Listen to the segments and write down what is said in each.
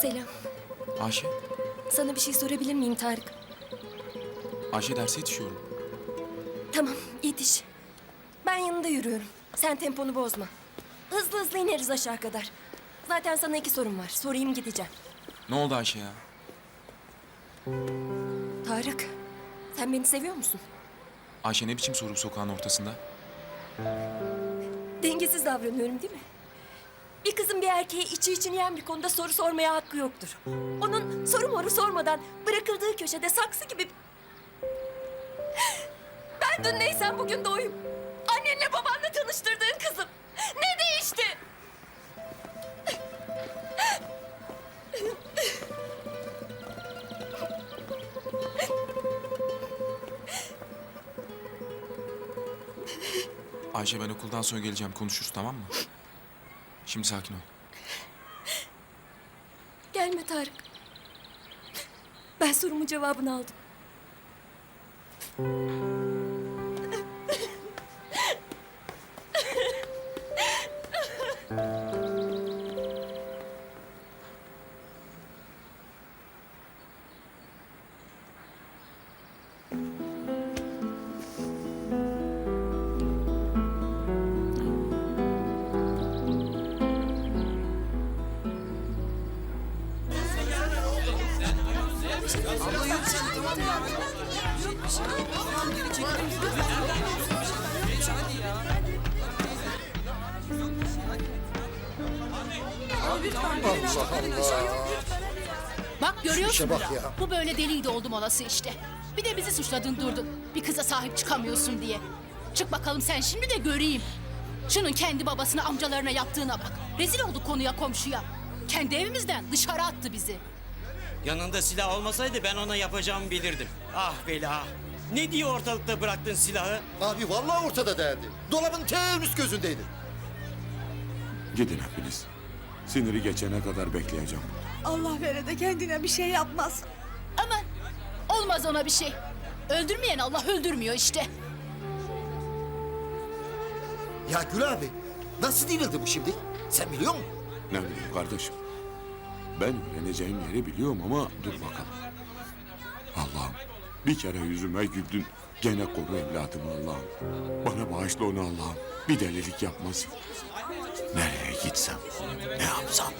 Selam. Ayşe, Sana bir şey sorabilir miyim Tarık? Ayşe derse yetişiyorum. Tamam, yetiş. Ben yanında yürüyorum. Sen temponu bozma. Hızlı hızlı ineriz aşağı kadar. Zaten sana iki sorum var. Sorayım gideceğim. Ne oldu Ayşe ya? Tarık, sen beni seviyor musun? Ayşe ne biçim soru sokağın ortasında? Dengesiz davranıyorum değil mi? Bir kızın bir erkeğe içi için yiyen bir konuda soru sormaya hakkı yoktur. Onun soru moru sormadan bırakıldığı köşede saksı gibi... Ben dün neysem bugün de oyum. Annenle babanla tanıştırdığın kızım. Ne değişti? Ayşe ben okuldan sonra geleceğim konuşuruz tamam mı? Şimdi sakin ol. Gelme Tarık. Ben sorumun cevabını aldım. Bak görüyorsun bak ya. Bu böyle deliydi oldum olası işte. Bir de bizi suçladın durdun. Bir kıza sahip çıkamıyorsun diye. Çık bakalım sen şimdi de göreyim. Şunun kendi babasına amcalarına yaptığına bak. Rezil olduk konuya komşuya. Kendi evimizden dışarı attı bizi. Yanında silah olmasaydı ben ona yapacağımı bilirdim. Ah bela. Ne diye ortalıkta bıraktın silahı? Abi vallahi ortada değerdi. Dolabın üst gözündeydi. Gidin hepiniz. Siniri geçene kadar bekleyeceğim. Allah vere de kendine bir şey yapmaz. Aman olmaz ona bir şey. Öldürmeyen Allah öldürmüyor işte. Ya Gül abi nasıl dirildi bu şimdi? Sen biliyor musun? Ne bileyim kardeşim. Ben öğreneceğim yeri biliyorum ama dur bakalım. Allah'ım bir kere yüzüme güldün. Gene koru evladımı Allah'ım. Bana bağışla onu Allah'ım. Bir delilik yapmasın. Nereye gitsem, ne yapsam?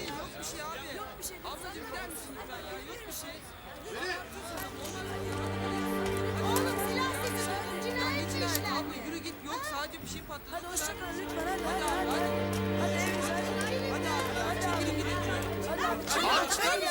Yürü git yok sadece bir şey patladı. Hadi hoşça kalın lütfen hadi hadi hadi. Hadi